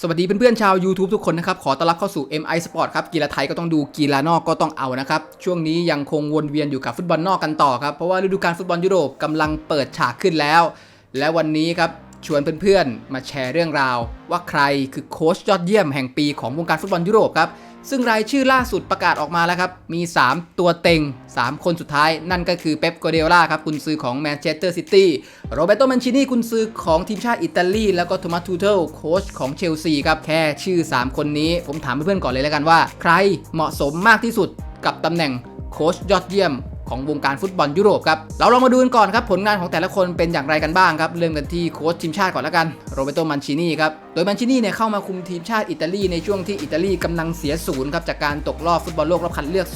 สวัสดีเพื่อนๆชาว YouTube ทุกคนนะครับ ขอต้อนรับเข้าสู่ MI Sport ครับ กีฬาไทยก็ต้องดูกีฬานอกก็ต้องเอานะครับ ช่วงนี้ยังคงวนเวียนอยู่กับฟุตบอลนอกกันต่อครับ เพราะว่าฤดูกาลฟุตบอลยุโรปกำลังเปิดฉากขึ้นแล้ว และวันนี้ครับ ชวนเพื่อนๆ มาแชร์เรื่องราว ว่าใครคือโค้ชยอดเยี่ยมแห่งปีของวงการฟุตบอลยุโรปครับ ซึ่งรายชื่อล่าสุดประกาศออกมาแล้วครับ มี 3 ตัวเต็ง 3 คนสุดท้าย นั่นก็คือเป๊ปกัวเดล่าครับกุนซือของแมนเชสเตอร์ซิตี้โรเบโตมันชินีกุนซือของทีมชาติอิตาลี แล้วก็โทมัสทูเทลโค้ชของเชลซีครับ แค่ชื่อ 3 คนนี้ ผมถามเพื่อนๆก่อนเลยแล้วกันว่า ใครเหมาะสมมากที่สุดกับตำแหน่งโค้ชยอดเยี่ยมของวงการฟุตบอลยุโรปครับ เราลองมาดูกันก่อนครับ ผลงานของแต่ละคนเป็นอย่างไรกันบ้างครับ เริ่มกันที่โค้ชทีมชาติก่อนแล้วกัน โรเบโตมันชินีครับ โดยมันชินี่เนี่ยเข้ามาคุมทีมชาติอิตาลีในช่วงที่อิตาลีกำลังเสียศูนย์ครับจากการตกรอบฟุตบอลโลกรอบคัดเลือก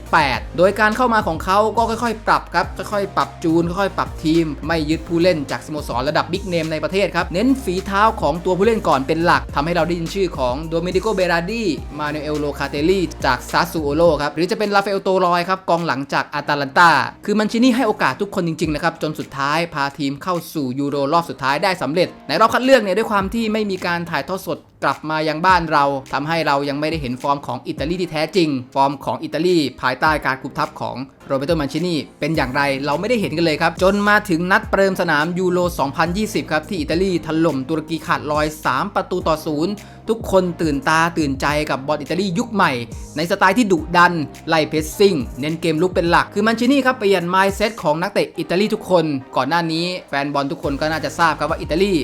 2018 โดยการเข้ามาของเขาก็ค่อยๆ ปรับครับค่อยๆ ปรับจูนค่อยๆ ปรับทีม ไม่ยึดผู้เล่นจากสโมสรระดับบิ๊กเนมในประเทศครับเน้นฝีเท้าของตัวผู้เล่นก่อนเป็นหลักทำให้เราได้ยินชื่อของโดมินิโกเบราดีมาเนเอลโลคาเตลีจากซาซูโอโลครับหรือจะเป็นราฟาเอลโตรอยครับกองหลังจากอาตาลันตาคือมันชินี่ให้โอกาสทุกคนจริงๆนะครับจนสุดท้ายพาทีมเข้าสู่ยูโรรอบสุดท้ายได้สำเร็จในรอบคัดเลือกเนี่ยด้วยความที่ไม่มีการถ่ายทอดสดกลับมายังบ้านเราทำให้เรายังไม่ได้เห็นฟอร์มของอิตาลีที่แท้จริง ฟอร์มของอิตาลีภายใต้การคุมทัพของโรเบโตมันชินีเป็นอย่างไรเราไม่ได้เห็นกันเลยครับ จนมาถึงนัดเปิมสนามยูโร 2020 ครับ ที่อิตาลีถล่มตุรกีขาดลอย 3 ประตูต่อศูนย์ทุกคนตื่นตาตื่นใจกับบอลอิตาลียุคใหม่ ในสไตล์ที่ดุดัน ไล่เพสซิ่ง เน้นเกมลุกเป็นหลัก คือมันชินี่ครับเปลี่ยนไมซ์เซตของนักเตะอิตาลีทุกคน ก่อนหน้านี้แฟนบอลทุกคนก็น่าจะทราบครับว่าอิตาลี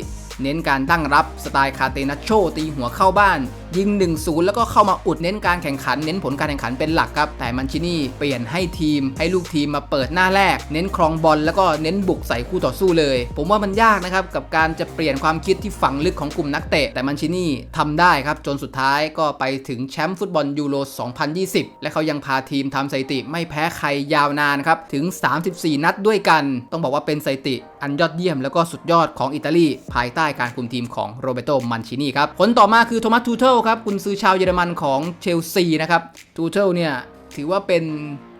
เน้นการตั้งรับสไตล์คาเตนัชโชตีหัวเข้าบ้านยิง 1-0 แล้วก็เข้ามาอุดเน้นการแข่งขัน เน้นผลการแข่งขันเป็นหลักครับ แต่มันชินี่เปลี่ยนให้ทีม ให้ลูกทีมมาเปิดหน้าแรก เน้นครองบอลแล้วก็เน้นบุกใส่คู่ต่อสู้เลย ผมว่ามันยากนะครับ กับการจะเปลี่ยนความคิดที่ฝังลึกของกลุ่มนักเตะ แต่มันชินี่ทำได้ครับ จนสุดท้ายก็ไปถึงแชมป์ฟุตบอลยูโร 2020 และเขายังพาทีมทำสถิติไม่แพ้ใครยาวนานครับ ถึง 34 นัดด้วยกัน ต้องบอกว่าเป็นสถิติอันยอดเยี่ยมแล้วก็สุดยอดของอิตาลีภายใต้การคุมทีมของโรเบโตมันชินี่ครับ ผลต่อมาคือโทมัสทูเทลครับกุนซือชาวเยอรมันของเชลซีนะครับทูเทลเนี่ยถือว่าเป็น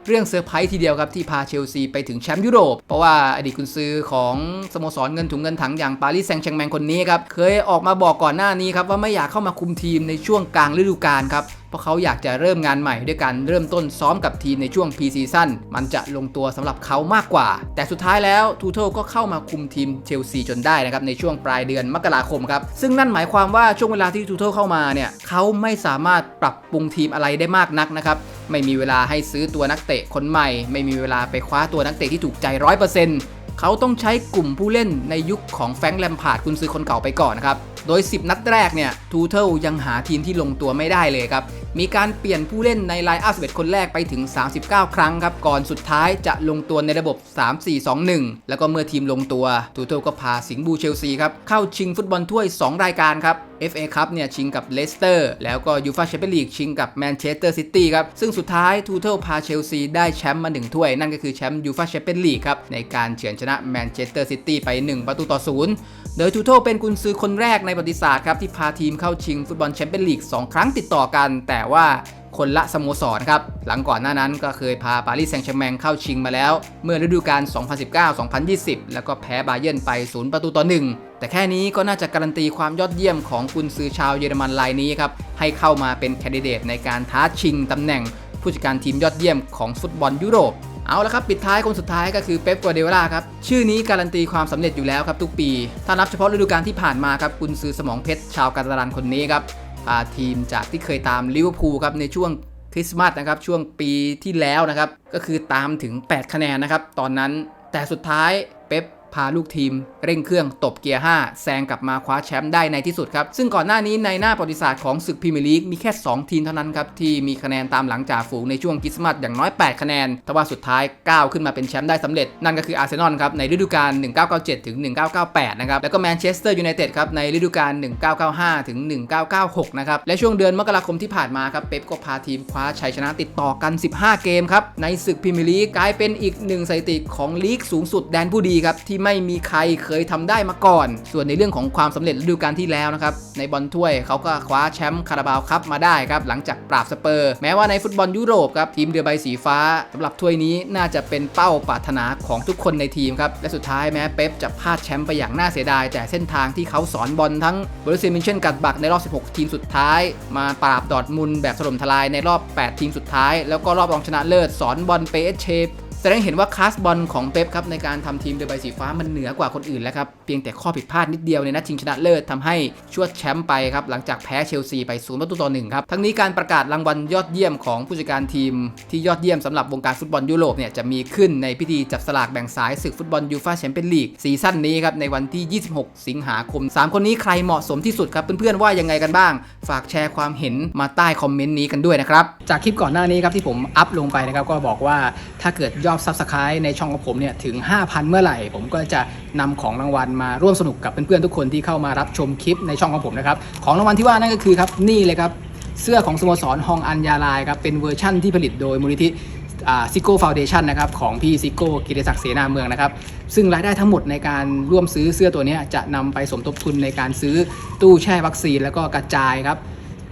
เรื่องเซอร์ไพรส์ทีเดียวครับที่พาเชลซีไปถึงแชมป์ยุโรป เพราะว่าอดีตกุนซือของสโมสรเงินถุงเงินถังอย่างปารีสแซงต์แชงแมงคนนี้ครับเคยออกมาบอกก่อนหน้านี้ครับว่าไม่อยากเข้ามาคุมทีมในช่วงกลางฤดูกาลครับเพราะเขาอยากจะเริ่มงานใหม่ด้วยการเริ่มต้นซ้อมกับทีมในช่วงพรีซีซั่นมันจะลงตัวสำหรับเขามากกว่า แต่สุดท้ายแล้วทูเทลก็เข้ามาคุมทีมเชลซีจนได้นะครับในช่วงปลายเดือนมกราคมครับซึ่งนั่นหมายความว่าช่วงเวลาที่ทูเทลเข้ามาเนี่ยเขาไม่สามารถปรับปรุงทีมอะไรได้มากนักนะครับ ไม่มีเวลาให้ซื้อตัวนักเตะคนใหม่ ไม่มีเวลาไปคว้าตัวนักเตะที่ถูกใจร้อยเปอร์เซ็นต์เขาต้องใช้กลุ่มผู้เล่นในยุคของแฟรงค์แลมพาร์ดคุณซื้อคนเก่าไปก่อนนะครับ โดย 10 นัดแรกเนี่ยทูเทลยังหาทีมที่ลงตัวไม่ได้เลยครับ มีการเปลี่ยนผู้เล่นในไลน์อัพ11คนแรกไปถึง 39 ครั้งครับ ก่อนสุดท้ายจะลงตัวในระบบ 3-4-2-1 แล้วก็เมื่อทีมลงตัวทูเทลก็พาสิงห์บูเชลซีครับเข้าชิงฟุตบอลถ้วย 2 รายการครับ FA ครับเนี่ยชิงกับเลสเตอร์แล้วก็ยูฟาแชมเปี้ยนลีกชิงกับแมนเชสเตอร์ซิตี้ครับ ซึ่งสุดท้ายทูเทลพาเชลซีได้แชมป์มาหนึ่งถ้วย นั่นก็คือแชมป์ยูฟาแชมเปี้ยนลีกครับ ในการเฉือนชนะแมนเชสเตอร์ซิตี้ไป 1 ประตูต่อ0โดยทูเทลเป็นกุนซือคนแรกในประวัติศาสตร์ครับที่พาทีมเข้าชิงฟุตบอลแชมเปี้ยนลีก2ครั้งติดต่อกัน แต่ว่า คนละสโมสรครับ หลังก่อนหน้านั้นก็เคยพาปารีสแซงต์แชร์แมงเข้าชิงมาแล้ว เมื่อฤดูกาล 2019-2020 แล้วก็แพ้บาเยิร์นไป 0 ประตูต่อ 1 แต่แค่นี้ก็น่าจะการันตีความยอดเยี่ยมของกุนซือชาวเยอรมันรายนี้ครับ ให้เข้ามาเป็นแคนดิเดตในการท้าชิงตำแหน่ง ผู้จัดการทีมยอดเยี่ยมของฟุตบอลยุโรปเอาละครับ ปิดท้ายคนสุดท้ายก็คือเป๊ปกัวเดโอล่าครับ ชื่อนี้การันตีความสำเร็จอยู่แล้วครับทุกปี ถ้านับเฉพาะฤดูกาลที่ผ่านมาครับกุนซือสมองเพชรชาวกาตาลันคนนี้ครับ ทีมจากที่เคยตามลิเวอร์พูลครับในช่วงคริสต์มาสนะครับช่วงปีที่แล้วนะครับก็คือตามถึง 8 คะแนนนะครับตอนนั้นแต่สุดท้ายเป๊ป พาลูกทีม เร่งเครื่องตบเกียร์ 5 แซงกลับมาคว้าแชมป์ได้ในที่สุดครับ ซึ่งก่อนหน้านี้ในหน้าประวัติศาสตร์ของศึกพรีเมียร์ลีกมีแค่ 2 ทีมเท่านั้นครับ ที่มีคะแนนตามหลังจากฝูงในช่วงคริสต์มาสอย่างน้อย 8 คะแนน แต่ว่าสุดท้ายก้าวขึ้นมาเป็นแชมป์ได้สำเร็จ นั่นก็คืออาร์เซนอลครับในฤดูกาล 1997 ถึง 1998 นะครับ แล้วก็แมนเชสเตอร์ยูไนเต็ดครับในฤดูกาล 1995 ถึง 1996 นะครับ และช่วงเดือนมกราคมที่ผ่านมาครับเป๊ปก็พาทีมคว้าชัยชนะติดต่อกัน 15 เกมครับในศึกพรีเมียร์ลีกกลายเป็นอีกหนึ่งสถิติของลีกสูงสุดแดนผู้ดีครับที่ไม่มีใครเคยทำได้มาก่อน ส่วนในเรื่องของความสำเร็จฤดูกาลที่แล้วนะครับ ในบอลถ้วยเขาก็คว้าแชมป์คาราบาวคัพมาได้ครับ หลังจากปราบสเปอร์ แม้ว่าในฟุตบอลยุโรปครับ ทีมเรือใบสีฟ้าสำหรับถ้วยนี้น่าจะเป็นเป้าปรารถนาของทุกคนในทีมครับ และสุดท้ายแม้เป๊ปจะพลาดแชมป์ไปอย่างน่าเสียดาย แต่เส้นทางที่เขาสอนบอลทั้งบริเซมินเช่นกัดบักในรอบ 16 ทีมสุดท้าย มาปราบดอร์ทมุนแบบถล่มทลายในรอบ 8 ทีมสุดท้าย แล้วก็รอบรองชนะเลิศสอนบอลเปเอเชฟ ดงเห็นว่าคาสบอลของเป๊ปครับในการทำทีมเรือใบสีฟ้ามันเหนือกว่าคนอื่นแล้วครับเพียงแต่ข้อผิดพลาดนิดเดียวในนัดชิงชนะเลิศทำให้ชวดแชมป์ไปครับหลังจากแพ้เชลซีไป0ประตูต่อ1ครับทั้งนี้การประกาศรางวัลยอดเยี่ยมของผู้จัดการทีมที่ยอดเยี่ยมสำหรับวงการฟุตบอลยุโรปเนี่ยจะมีขึ้นในพิธีจับสลากแบ่งสายศึกฟุตบอลยูฟ่าแชมเปี้ยนลีกซีซั่นนี้ครับในวันที่ 26 สิงหาคม 3 คนนี้ใครเหมาะสมที่สุดครับเพื่อนๆว่ายังไงกันบ้าง ฝากแชร์ความเห็นมาใต้คอมเมนต์นี้กันด้วยนะครับจากคลิปก่อนหน้านี้ครับที่ผมอัพลงไปนะครับก็บอกว่าถ้าเกิดยอดซับสไคร b e ในช่องของผมเนี่ยถึง 5,000 เมื่อไหร่ ผมก็จะนำของรางวัลมาร่วมสนุกกับเพื่อนๆทุกคนที่เข้ามารับชมคลิปในช่องของผมนะครับ ของรางวัลที่ว่านั่นก็คือครับนี่เลยครับเสื้อของสโมสรฮองอันยาลายครับเป็นเวอร์ชั่นที่ผลิตโดยมูลนิธิซิโก้ฟาวเดชันนะครับของพี่ซิโก้กิติศักดิ์เสนาเมืองนะครับ ซึ่งรายได้ทั้งหมดในการร่วมซื้อเสื้อตัวนี้จะนำไปสมทบทุนในการซื้อตู้แช่วัคซีนแล้วก็กระจายครับ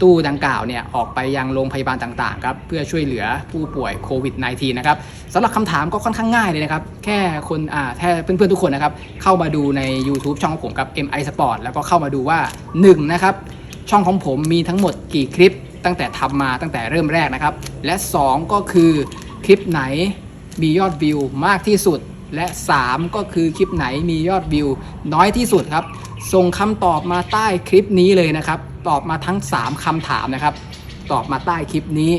ตู้ดังกล่าวเนี่ยออกไปยังโรงพยาบาลต่างๆครับเพื่อช่วยเหลือผู้ป่วยโควิด -19 นะครับสำหรับคำถามก็ค่อนข้างง่ายเลยนะครับ แค่คนอ่าแค่เพื่อนๆทุกคนนะครับ เข้ามาดูใน YouTube ช่องของผมกับ MI Sport แล้วก็เข้ามาดูว่า1นะครับช่องของผมมีทั้งหมดกี่คลิป ตั้งแต่ทำมาตั้งแต่เริ่มแรกนะครับ และ 2 ก็คือคลิปไหนมียอดวิวมากที่สุด และ 3 ก็คือคลิปไหนมียอดวิวน้อยที่สุดครับ ส่งคำตอบมาใต้คลิปนี้เลยนะครับ ตอบมาทั้ง 3คำถามนะครับ ตอบมาใต้คลิปนี้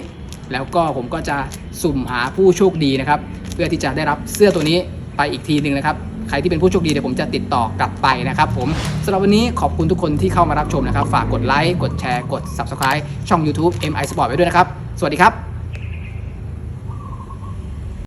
แล้วก็ผมก็จะสุ่มหาผู้โชคดีนะครับ เพื่อที่จะได้รับเสื้อตัวนี้ไปอีกทีหนึ่งนะครับ ใครที่เป็นผู้โชคดีเดี๋ยวผมจะติดต่อกลับไปนะครับ ผมสำหรับวันนี้ขอบคุณทุกคนที่เข้ามารับชมนะครับ ฝากกดไลค์กดแชร์กด Subscribe ช่อง YouTube MI Sport ไว้ด้วยนะครับ สวัสดีครับ